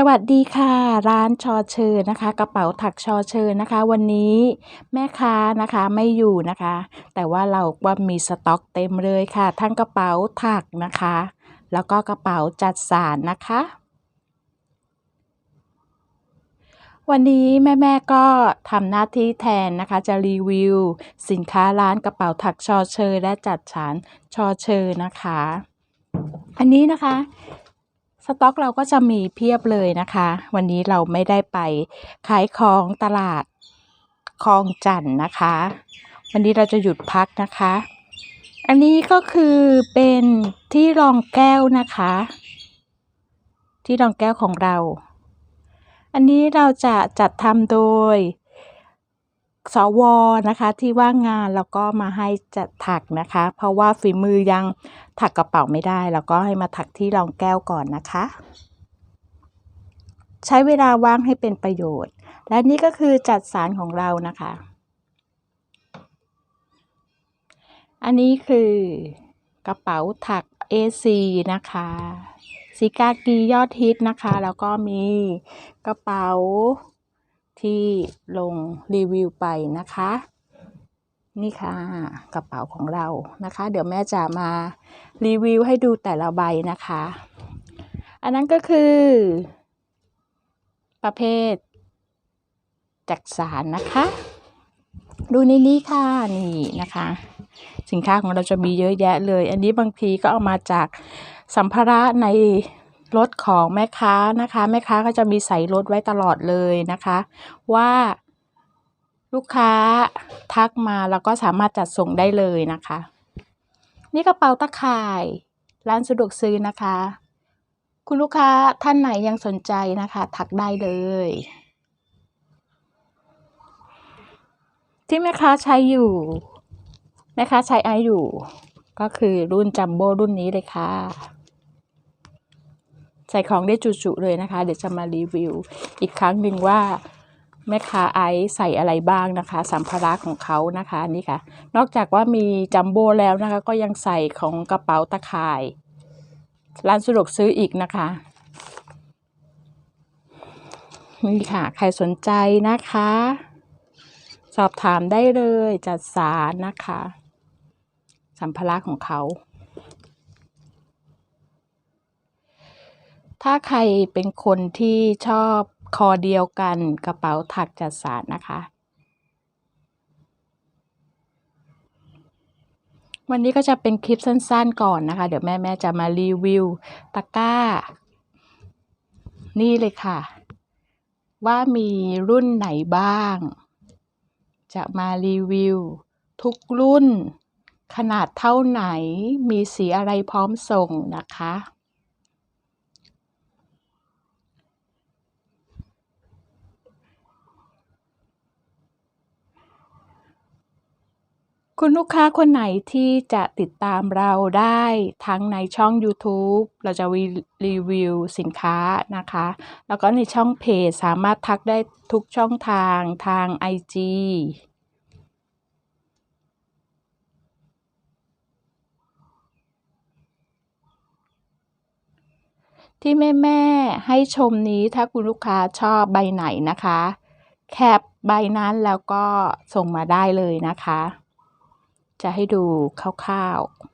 สวัสดีค่ะ ร้านชอเชอนะคะ กระเป๋าถักชอเชอนะคะ วันนี้แม่ค้านะคะไม่อยู่นะคะ แต่ว่าเราว่ามีสต็อกเต็มเลยค่ะ ทั้งกระเป๋าถักนะคะ แล้วก็กระเป๋าจัดสารนะคะ วันนี้แม่ๆก็ทำหน้าที่แทนนะคะ จะรีวิว สินค้าร้านกระเป๋าถักชอเชอและจัดสารชอเชอนะคะอันนี้นะคะ สต็อกเราก็จะมีเพียบเลยนะคะ วันนี้เราไม่ได้ไปขายของตลาดคลองจันทน์นะคะ วันนี้เราจะหยุดพักนะคะ อันนี้ก็คือเป็นที่รองแก้วนะคะ ที่รองแก้วของเรา อันนี้เราจะจัดทำโดย สวนะคะที่ว่างงานแล้วก็มาให้จัดถักนะคะ เพราะว่าฝีมือยังถักกระเป๋าไม่ได้ แล้วก็ให้มาถักที่รองแก้วก่อนนะคะ ใช้เวลาว่างให้เป็นประโยชน์ และนี่ก็คือจัดสารของเรานะคะ อันนี้คือกระเป๋าถัก AC นะคะสีกากียอดฮิตนะคะ แล้วก็มีกระเป๋า ที่ลงรีวิวไปนะคะ นี่ค่ะกระเป๋าของเรานะคะ เดี๋ยวแม่จะมารีวิวให้ดูแต่ละใบนะคะ อันนั้นก็คือ ประเภทจักสารนะคะ ดูในนี้ค่ะนี่นะคะ สินค้าของเราจะมีเยอะแยะเลย อันนี้บางทีก็เอามาจากสัมภาระใน รถของแม่ค้านะคะแม่ค้าก็จะมีใส่รถไว้ตลอดเลยนะคะ ว่าลูกค้าทักมาแล้วก็สามารถจัดส่งได้เลยนะคะ นี่กระเป๋าตะข่ายร้านสะดวกซื้อนะคะ คุณลูกค้าท่านไหนยังสนใจนะคะ ทักได้เลย ที่แม่ค้าใช้อยู่แม่ค้าใช้ไออยู่ ก็คือรุ่นจัมโบ้รุ่นนี้เลยค่ะ ใส่ของได้จุๆเลยนะคะ เดี๋ยวจะมารีวิว อีกครั้งหนึ่งว่าแม่ค้าไอซ์ใส่อะไรบ้างนะคะ สัมภาระของเขานะคะนี่ค่ะ นอกจากว่ามีจัมโบ้แล้วนะคะ ก็ยังใส่ของกระเป๋าตะข่าย ร้านสะดวกซื้ออีกนะคะนี่ค่ะ ใครสนใจนะคะ สอบถามได้เลยจัดสารนะคะ สัมภาระของเขา ถ้าใครเป็นคนที่ชอบคอเดียวกันกระเป๋าถักจัดสารนะคะ วันนี้ก็จะเป็นคลิปสั้นๆก่อนนะคะ เดี๋ยวแม่ๆจะมารีวิวตะกร้า นี่เลยค่ะ ว่ามีรุ่นไหนบ้าง จะมารีวิว ทุกรุ่น ขนาดเท่าไหนมีสีอะไรพร้อมส่งนะคะ คุณลูกค้าคนไหนที่จะติดตามเราได้ทั้งในช่อง YouTube เราจะรีวิวสินค้านะคะ แล้วก็ในช่องเพจสามารถทักได้ทุกช่องทางทาง IG ที่แม่แม่ให้ชมนี้ถ้าคุณลูกค้าชอบใบไหนนะคะ แคปใบนั้นแล้วก็ส่งมาได้เลยนะคะ จะให้ดูคร่าวๆ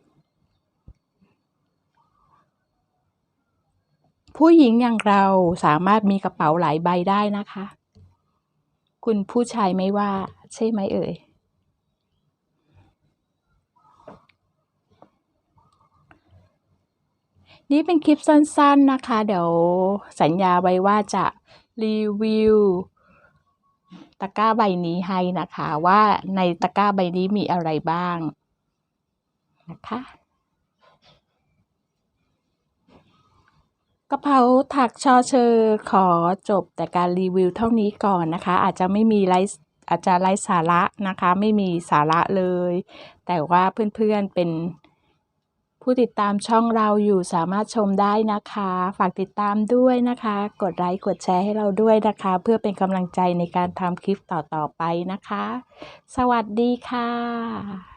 ผู้หญิงอย่างเราสามารถมีกระเป๋าหลายใบได้นะคะ คุณผู้ชายไม่ว่า ใช่ไหมเอ่ย นี่เป็นคลิปสั้นๆนะคะ เดี๋ยวสัญญาไว้ว่าจะรีวิว ตะกร้าใบนี้ให้นะคะ ว่าในตะกร้าใบนี้มีอะไรบ้างนะคะกระเพราถักชอเชอขอจบแต่การรีวิวเท่านี้ก่อนนะคะ อาจจะไม่มีไลฟ์อาจจะไร้สาระนะคะ ไม่มีสาระเลย แต่ว่าเพื่อนๆเป็น ผู้ติดตามช่องเราอยู่สามารถชมได้นะคะ ฝากติดตามด้วยนะคะ กดไลค์กดแชร์ให้เราด้วยนะคะ เพื่อเป็นกำลังใจในการทำคลิปต่อๆไปนะคะ สวัสดีค่ะ